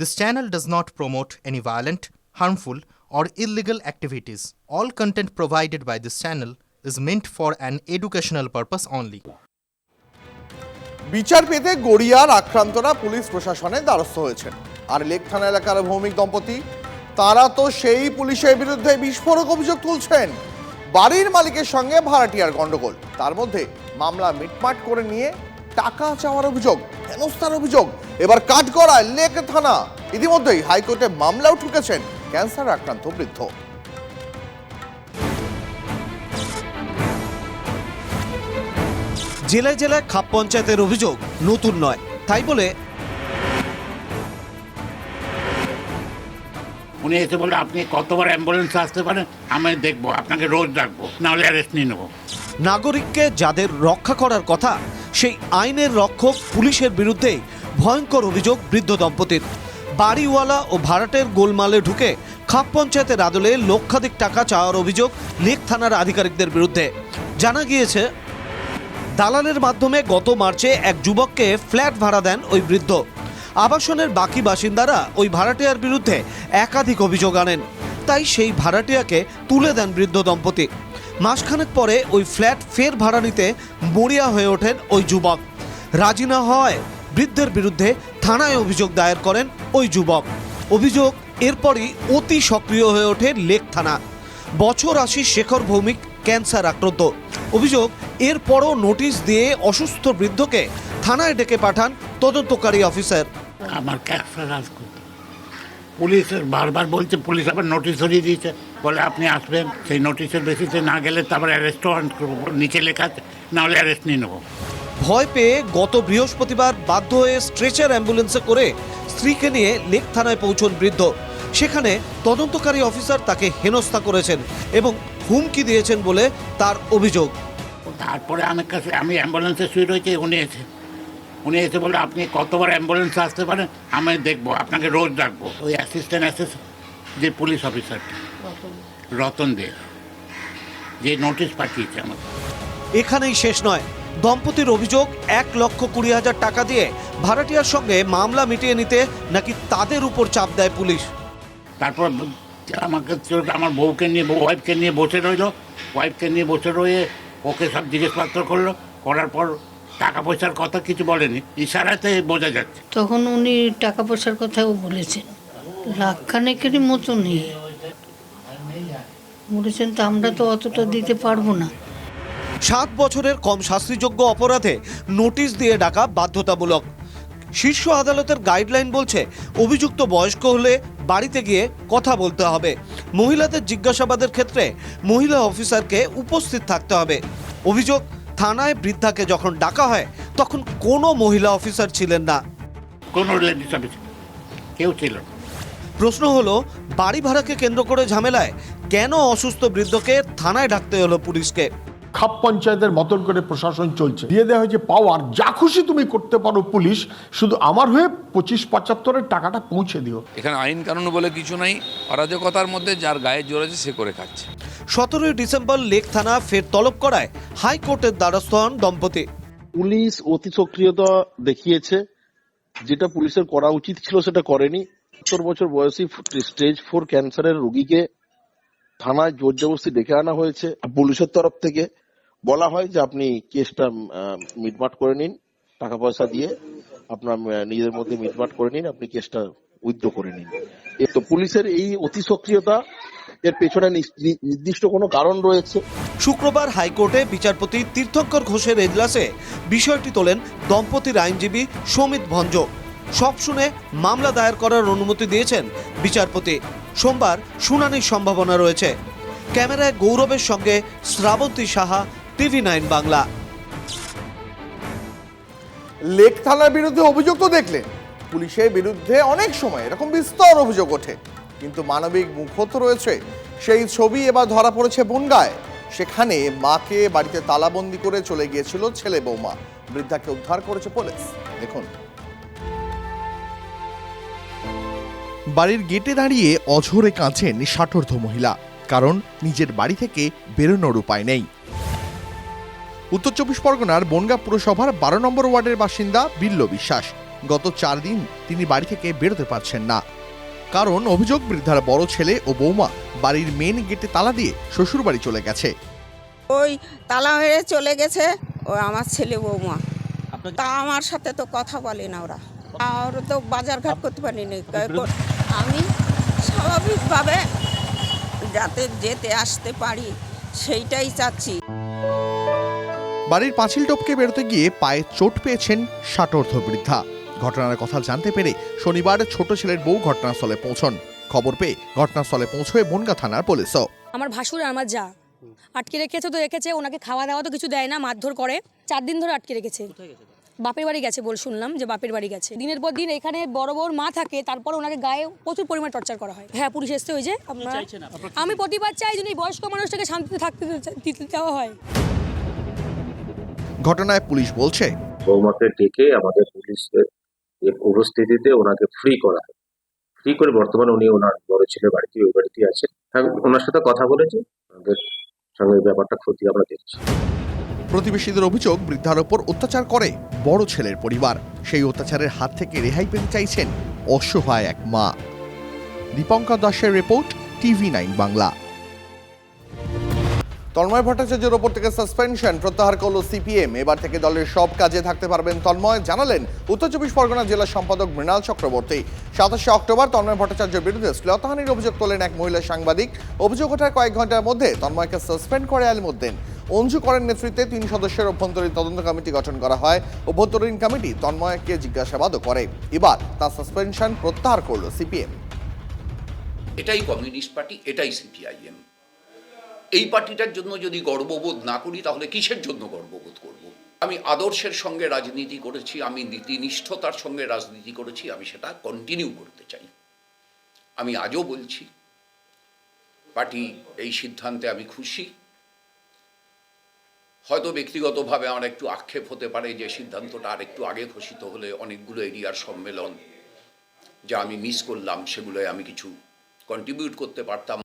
This channel does not promote any violent, harmful, or illegal activities. All content provided by this channel is meant for an educational purpose only. বিচার পেতে গড়িয়ার আক্রান্তরা police প্রশাসনের দ্বারস্থ হয়েছেন আর lake থানা এলাকার ভৌমিক দম্পতি তারা তো সেই পুলিশের বিরুদ্ধে বিস্ফোরক অভিযোগ তুলছেন বাড়ির মালিকের সঙ্গে ভাড়াটিয়ার গন্ডগোল তার মধ্যে মামলা মিটমাট করে নিয়ে টাকা চাওয়ার অভিযোগ হেনস্থার অভিযোগ এবার কাঠগড়ায় লেক থানা। ইতিমধ্যেই হাইকোর্টে মামলাও ঠুকেছেন ক্যান্সার আক্রান্ত বৃদ্ধ। জেলায় জেলায় খাপ পঞ্চায়েতের অভিযোগ নতুন নয় তাই বলে উনি এসে বলে আপনি কতবার অ্যাম্বুলেন্স আসতে পারেন? আমি দেখব আপনাকে রোজ ডাকবো নাহলে অ্যারেস্ট নিয়ে নেব। নাগরিককে যাদের রক্ষা করার কথা সেই আইনের রক্ষক পুলিশের বিরুদ্ধেই ভয়ঙ্কর অভিযোগ বৃদ্ধ দম্পতির। বাড়িওয়ালা ও ভাড়াটের গোলমালে ঢুকে খাপ পঞ্চায়েতের আদলে লক্ষাধিক টাকা চাওয়ার অভিযোগ লেক থানার আধিকারিকদের বিরুদ্ধে। জানা গিয়েছে, দালালের মাধ্যমে গত মার্চে এক যুবককে ফ্ল্যাট ভাড়া দেন ওই বৃদ্ধ। আবাসনের বাকি বাসিন্দারা ওই ভাড়াটিয়ার বিরুদ্ধে একাধিক অভিযোগ আনেন। তাই সেই ভাড়াটিয়াকে তুলে দেন বৃদ্ধ দম্পতি। মাসখানেক পরে ওই ফ্ল্যাট ফের ভাড়া নিতে মরিয়া হয়ে ওঠেন ওই যুবক। রাজি না হওয়ায় বৃদ্ধের বিরুদ্ধে থানায় অভিযোগ দায়ের করেন ওই যুবক। অভিযোগ এরপরই অতি সক্রিয় হয়ে ওঠে লেক থানা। বছর আশি শেখর ভৌমিক ক্যান্সার আক্রান্ত। অভিযোগ, এরপরও নোটিশ দিয়ে অসুস্থ বৃদ্ধকে থানায় ডেকে পাঠান তদন্তকারী অফিসার। আমার পুলিশের বারবার বলছে, পুলিশ আবার নোটিশ ধরিয়ে দিয়েছে। বলে, আপনি আসবেন, সেই নোটিশের বেসিসে না গেলে তারপর অ্যারেস্ট করব নিচে লেখা আছে নাহলে অ্যারেস্ট নিয়ে নেব। ভয় পেয়ে গত বৃহস্পতিবার বাধ্য হয়ে স্ট্রেচার অ্যাম্বুলেন্সে করে স্ত্রীকে নিয়ে লেক থানায় পৌঁছন বৃদ্ধ। সেখানে তদন্তকারী অফিসার তাকে হেনস্থা করেছেন এবং হুমকি দিয়েছেন বলে তার অভিযোগ। তারপরে আমার কাছে আমি অ্যাম্বুলেন্সে শুয়ে রয়েছে উনি এসে উনি এসে বলে আপনি কতবার অ্যাম্বুলেন্স আসতে পারেন? আমি দেখব আপনাকে রোজ ডাকবো। ওই অ্যাসিস্ট্যান্ট অ্যাসিস যে পুলিশ অফিসারটা রতন দে যে নোটিশ পাঠিয়েছে আমাকে। এখানেই শেষ নয়। দম্পতির অভিযোগ এক লক্ষ কুড়ি হাজার টাকা দিয়ে ভাড়াটিয়ার সঙ্গে মামলা মিটিয়ে নিতে নাকি তাদের উপর চাপ দেয় পুলিশ? তারপর আমাকে আমার বউকে নিয়ে বউ ওয়াইফকে নিয়ে বসে রইল। ওয়াইফকে নিয়ে বসে রয়ে ওকে সব জিজ্ঞেসপত্র করল। করার পর টাকা পয়সার কথা কিছু বলেনি। ইশারাতে বোঝা যাচ্ছে। তখন উনি টাকা পয়সার কথাও বলেছেন। লাখখানেকেরই মতো নেই বলেছেন তো আমরা তো অতটা দিতে পারব না। সাত বছরের কম শাস্তিযোগ্য অপরাধে নোটিশ দিয়ে ডাকা বাধ্যতামূলক। শীর্ষ আদালতের গাইডলাইন বলছে অভিযুক্ত বয়স্ক হলে বাড়িতে গিয়ে কথা বলতে হবে। মহিলাদের জিজ্ঞাসাবাদের ক্ষেত্রে মহিলা অফিসারকে উপস্থিত থাকতে হবে। অভিযোগ থানায় বৃদ্ধাকে যখন ডাকা হয় তখন কোনো মহিলা অফিসার ছিলেন না। কোনো কেউ ছিল প্রশ্ন হলো বাড়ি ভাড়াকে কেন্দ্র করে ঝামেলায় কেন অসুস্থ বৃদ্ধকে থানায় ডাকতে হলো পুলিশকে? খাপ পঞ্চায়েতের মতন করে প্রশাসন চলছে। দিয়ে দেওয়া হয়েছে পাওয়ার যা খুশি তুমি করতে পারো পুলিশ শুধু আমার হয়ে পঁচিশ পঁচাত্তরের টাকাটা পৌঁছে দিও। এখানে আইন কানুন বলে কিছু নাই অরাজকতার মধ্যে যার গায়ে জোর আছে সে করে খাচ্ছে। সতেরোই ডিসেম্বর লেক থানা ফের তলব করায় হাইকোর্টের দ্বারস্থ হন দম্পতি। পুলিশ অতি সক্রিয়তা দেখিয়েছে যেটা পুলিশের করা উচিত ছিল সেটা করেনি। সত্তর বছর বয়সী স্টেজ ফোর ক্যান্সারের রোগীকে থানায় জোর জবরদস্তি ডেকে আনা হয়েছে। পুলিশের তরফ থেকে বলা হয় যে আপনি কেসটা মিটমাট করে নিন টাকা পয়সা দিয়ে আপনার আহ, নিজেদের মধ্যে মিটমাট করে নিন আপনি কেসটা উইথড্র করে নিন। তো পুলিশের এই অতি সক্রিয়তা এর পেছনে নির্দিষ্ট কোনো কারণ রয়েছে। শুক্রবার হাইকোর্টে বিচারপতি তীর্থঙ্কর ঘোষের এজলাসে বিষয়টি তোলেন দম্পতির আইনজীবী সমিত ভঞ্জ। সব শুনে মামলা দায়ের করার অনুমতি দিয়েছেন বিচারপতি। সোমবার শুনানির সম্ভাবনা রয়েছে। ক্যামেরায় গৌরবের সঙ্গে Srabanti Saha, TV nine Bangla. Lake থানার বিরুদ্ধে অভিযোগ তো দেখলেন পুলিশের বিরুদ্ধে অনেক সময় এরকম বিস্তর অভিযোগ ওঠে। কিন্তু মানবিক মুখও তো রয়েছে। সেই ছবি এবার ধরা পড়েছে বনগায়। সেখানে মাকে বাড়িতে তালাবন্দি করে চলে গিয়েছিল ছেলে বৌমা। বৃদ্ধাকে উদ্ধার করেছে পুলিশ। দেখুন। বাড়ির গেটে দাঁড়িয়ে অঝরে কাঁদছেন ষাটোর্ধ মহিলা কারণ নিজের বাড়ি থেকে বেরোনোর উপায় নেই। উত্তর চব্বিশ পরগনার বনগা পুরসভার বারো নম্বর ওয়ার্ডের বাসিন্দা বিল্ল বিশ্বাস গত চার দিন তিনি বাড়ি থেকে বেরোতে পারছেন না। কারণ অভিযোগ বৃদ্ধার বড় ছেলে ও বৌমা বাড়ির মেন গেটে তালা দিয়ে শ্বশুর বাড়ি চলে গেছে। ওই তালা মেরে চলে গেছে ও আমার ছেলে বৌমা। তা আমার সাথে তো কথা বলে না ওরা। আর তো বাজার ঘাট করতে পারিনি। আমি স্বাভাবিকভাবে যাতে যেতে আসতে পারি সেইটাই চাচ্ছি। বাড়ির পাঁচিল টপকে বেরোতে গিয়ে পায়ে চোট পেয়েছেন ষাটোর্ধ বৃদ্ধা। ঘটনার কথা জানতে পেরে শনিবার ছোট ছেলের বউ ঘটনাস্থলে পৌঁছন। খবর পেয়ে ঘটনাস্থলে পৌঁছয় বনগা থানার পুলিশও। আমার ভাসুর আমার যা। আটকে রেখেছে তো রেখেছে ওনাকে খাওয়া দাওয়া তো কিছু দেয় না মারধর করে। চার দিন ধরে আটকে রেখেছে। বাপের বাড়ি গেছে বল শুনলাম যে বাপের বাড়ি গেছে। দিনের পর দিন এখানে বড় বড় মা থাকে তারপর ওনাকে গায়ে প্রচুর পরিমাণ টর্চার করা হয়। হ্যাঁ পুলিশ এসছে ওই যে আপনারা আমি প্রতিবাদ চাই যদি বয়স্ক মানুষটাকে শান্তিতে থাকতে দিতে দেওয়া হয়। ঘটনায় পুলিশ বলছে বৌমাকে ডেকে আমাদের পুলিশের উপস্থিতিতে ওনাকে ফ্রি করা হয়। ফ্রি করে বর্তমানে উনি ওনার বড় ছেলে বাড়িতে ওই বাড়িতে আছেন হ্যাঁ ওনার সাথে কথা বলেছি আমাদের সঙ্গে ব্যাপারটা ক্ষতি আমরা দেখছি। প্রতিবেশীদের অভিযোগ বৃদ্ধার ওপর অত্যাচার করে। বড় ছেলের পরিবার। সেই অত্যাচারের হাত থেকে রেহাই পেতে চাইছেন অসহায় এক মা। দীপঙ্কর দাসের report, TV nine Bangla. Tanmoy ভট্টাচার্যের ওপর থেকে সাসপেনশন প্রত্যাহার করল সিপিএম। এবার থেকে দলের সব কাজে থাকতে পারবেন তন্ময়। জানালেন, উত্তর চব্বিশ পরগনা জেলা সম্পাদক মৃণাল চক্রবর্তী। সাতাশে অক্টোবর তন্ময় ভট্টাচার্যের বিরুদ্ধে শ্লীলতাহানির অভিযোগ তোলেন এক মহিলা সাংবাদিক। অভিযোগ ওঠার কয়েক ঘণ্টার মধ্যে তন্ময়কে সাসপেন্ড করে আলিমুদ্দিন। অঞ্জু করেন নেতৃত্বে তিন সদস্যের অভ্যন্তরীণ তদন্ত কমিটি গঠন করা হয়। অভ্যন্তরীণ কমিটি তন্ময়কে জিজ্ঞাসাবাদও করে। এবার তার সাসপেনশন প্রত্যাহার করল সিপিএম। এটাই কমিউনিস্ট পার্টি, এটাই সিপিআইএম। এই পার্টিটার জন্য যদি গর্ববোধ না করি, তাহলে কিসের জন্য গর্ববোধ করব? আমি আদর্শের সঙ্গে রাজনীতি করেছি, আমি নীতিনিষ্ঠতার সঙ্গে রাজনীতি করেছি, আমি সেটা কন্টিনিউ করতে চাই। আমি আজও বলছি, পার্টি এই সিদ্ধান্তে আমি খুশি। হয়তো ব্যক্তিগতভাবে আমার একটু আক্ষেপ হতে পারে যে সিদ্ধান্তটা আর একটু আগে ঘোষিত হলে অনেকগুলো এরিয়ার সম্মেলন যা আমি মিস করলাম, সেগুলোয় আমি কিছু কন্ট্রিবিউট করতে পারতাম।